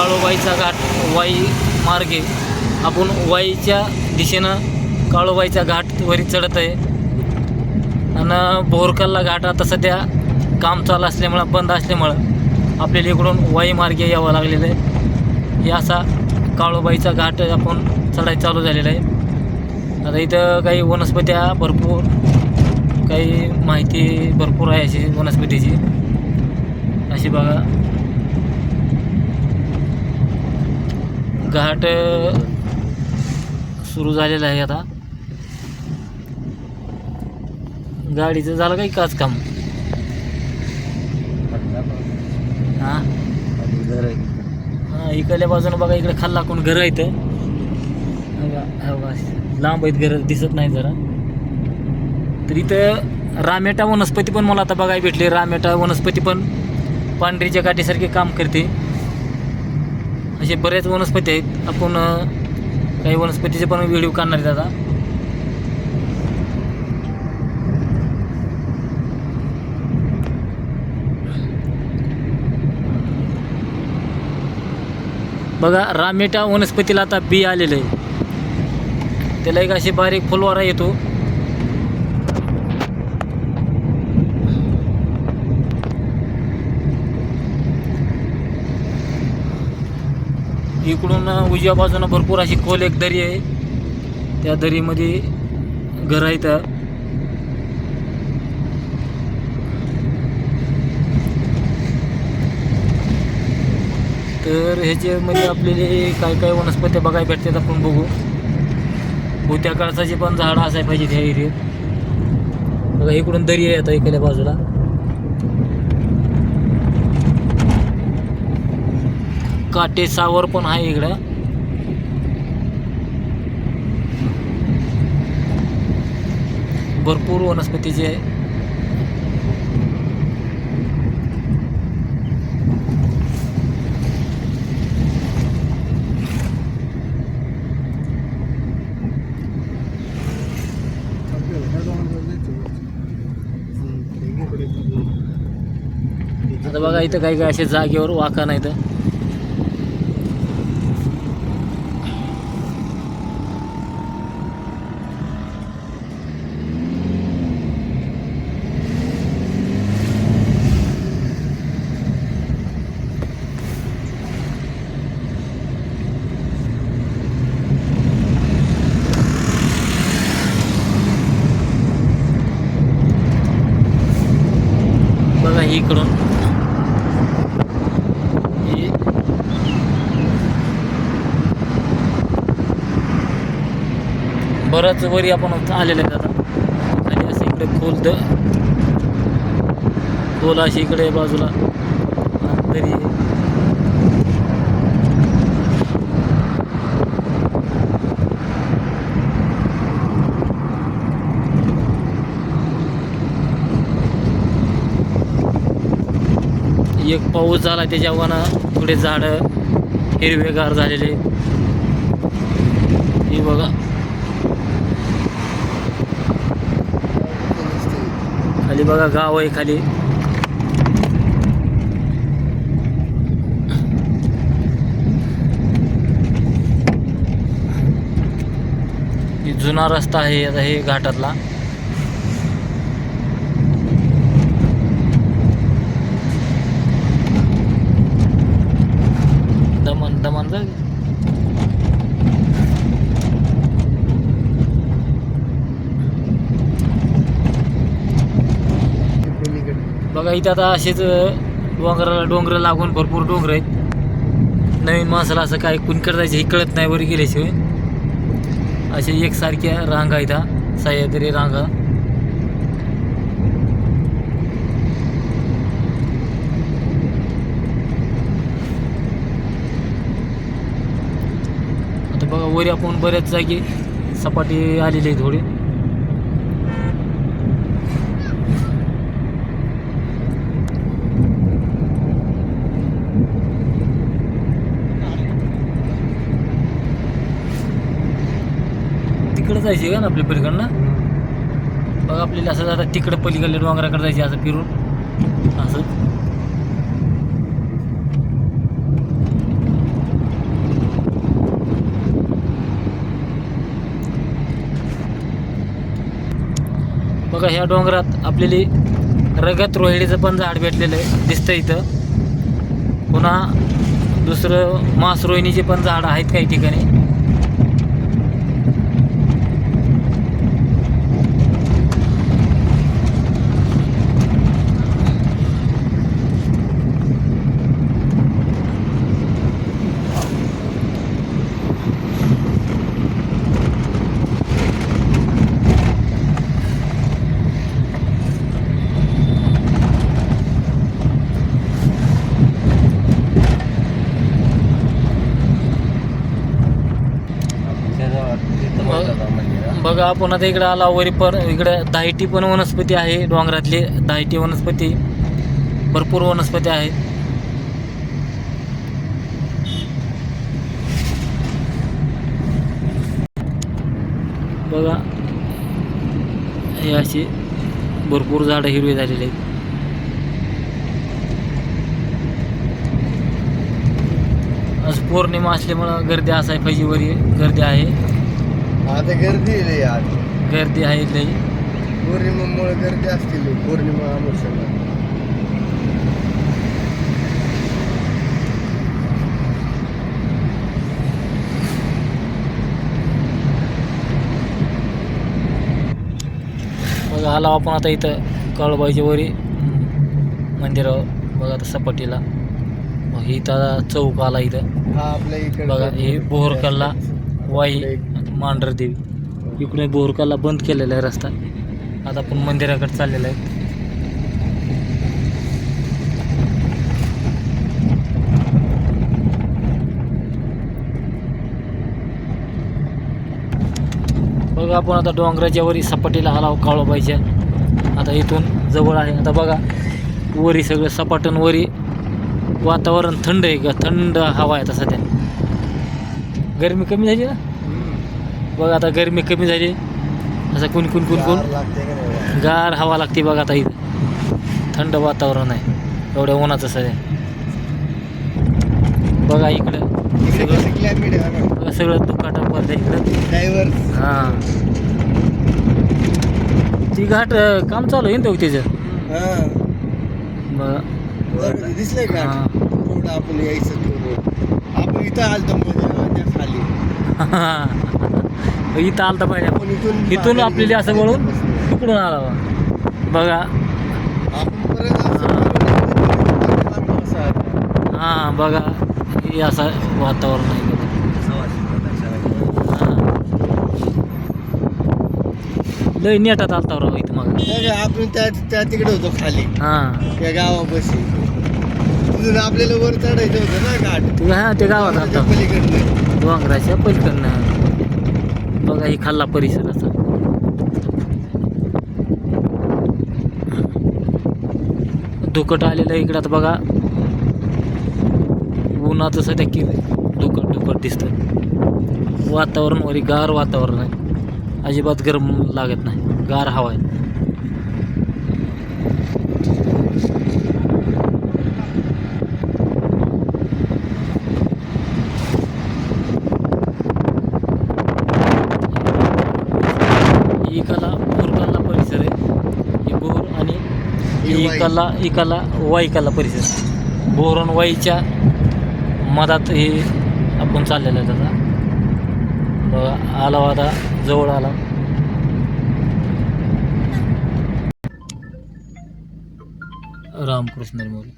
काळोबाईचा घाट वाई मार्गे. आपण वाईच्या दिशेनं काळोबाईचा घाट वरी चढत आहे. आणि बोरकल्ला घाट आता सध्या काम चालू असल्यामुळं बंद असल्यामुळं आपल्याला इकडून वाई मार्गे यावं लागलेलं आहे. हे असा काळोबाईचा घाट आपण चढाई चालू झालेला आहे. आता इथं काही वनस्पत्या भरपूर काही माहिती भरपूर आहे अशी वनस्पतीची. अशी बघा. घाट सुरू झालेला आहे आता. गाडीचं झालं काही काच काम? हां? इकडल्या बाजूने बघा इकडे खाल्ला कोण घर आहेत. लांब आहेत घर दिसत नाही जरा. तर इथं रामेटा वनस्पती पण मला आता बघायला भेटली. रामेटा वनस्पती पण पांढरीच्या काठीसारखे काम करते. असे बरेच वनस्पती आहेत. आपण काही वनस्पतीचे पण व्हिडिओ काढणार आहेत आता. बघा रामेटा वनस्पतीला आता बी आलेलं आहे. त्याला एक अशी बारीक फुलवारा येतो. इकडून उजव्या बाजूनं भरपूर अशी खोल एक दरी आहे. त्या दरीमध्ये घर आहेत तर ह्याच्यामध्ये आपल्याला काय काय वनस्पत्या बघायला भेटतात आपण बघू. भूत्या काळसाची पण झाडं असायला पाहिजे त्या एरियात. बघा इकडून दरी आहे आता इकडल्या बाजूला. काटे सावर पण आहे इकडं. भरपूर वनस्पतीचे आहे आता बघा इथं काही काही असे जागेवर वाका नाही तर इकडून. ही. वरी आपण आलेलं आहे आता. आणि असं इकडे खोल द खोल अशी इकडे बाजूला. तरी एक पाऊस झाला त्याच्यावर थोडे झाडं हिरवेगार झालेले. हे बघा. खाली बघा गाव आहे खाली. जुना रस्ता आहे आता हे घाटातला. दमन दमन जा. बघा इथं आता असेच डोंगराला डोंगर लागून भरपूर डोंगर आहेत. नवीन माणसाला असं काय कुणकडे जायचं हे कळत नाही बरं गेल्याशिवाय. असे एकसारख्या रांगा आहेत हा सह्याद्री रांगा. वर आपण बऱ्याच जागी सपाटी आलेली आहे थोडी. तिकडे जायचे का ना आपल्या पलीकडनं? बघा आपल्याला असं आता तिकडं पलीकडल्या डोंगराकडे जायचे असं फिरून. असं. बघा ह्या डोंगरात आपल्याली रगत रोहिडीचं पण झाड भेटलेलं आहे. दिसतं इथं. पुन्हा दुसरं मास रोहिणीचे पण झाड आहेत काही ठिकाणी. बघा आपण आता इकडे आला वरी पर इकडं दाहिटी पण वनस्पती आहे डोंगरातली दाहिटी वनस्पती भरपूर वनस्पती आहेत. बघा हे अशी भरपूर झाडं हिरवी झालेली आहेत. आज पौर्णिमा असल्यामुळं गर्दी असाय पाहिजे वरी गर्दी आहे. आता गर्दी आहे आज. गर्दी आहे लई. पौर्णिमेमुळे गर्दी असतील पौर्णिमा बघा आलो आपण आता इथं कळबाईच्या वरी. मंदिरावर. बघा आता सपाटीला. मग इथं चौक आला इथं. हा आपल्या इकडे बघा हे बोरकल्ला वाई. मांढरदेवी इकडे बंद केलेला आहे रस्ता. आता आपण मंदिराकडे चाललेला आहे. बघा आपण आता डोंगराच्या वरी सपाटीला आला पाहिजे आता इथून जवळ आहे. आता बघा वरी सगळं सपाटून वरी वातावरण थंड आहे का? थंड हवा आहे आता सध्या. गरमी कमी झाली ना? बघा आता गरमी कमी झाली. असं कुण कुण कुण कुण? गार हवा लागते बघा आता इथं. थंड वातावरण आहे. एवढ्या उन्हाचं सध्या बघा इकडं. इकडे सगळं सगळं दुखाटा पडलं इकडं. ड्रायव्हर हां. ती घाट काम चालू आहे ना तो तिचं? हा. बघा. दिसलंय का? हा. आपण यायचं आपण इथं आलतो हा, त्या खाली. इथं आलता पाहिजे इथून इथून आपल्याला असं वळून इकडून आला. बघा. हां बघा. हे असं वातावरण आहे. लय नेटात आलता राव इथं मग. आपण त्या त्या तिकडे होतो खाली. हां. त्या गावापाशी. तिथून आपल्याला वर चढायचं होतं ना घाट. हां ते गावात आलता. पलीकडनं. डोंगराच्या पलीकडनं. बघा ही खाल्ला परिसर असा. धुकट आलेलं इकडं आता बघा. उन्हाचं सध्या कि धुकट धुकट दिसतं वातावरण वरी गार वातावरण आहे. अजिबात गरम लागत नाही. गार हवा आहे इकाला बोरकाला परिसर आहे ही बोर आणि ही वाई. इकाला इकाला वाईकाला परिसर. बोर आणि वाईच्या मधात हे आपण चाललेलं आहे त्याचा बघा आला आता जवळ आला. रामकृष्ण मोरी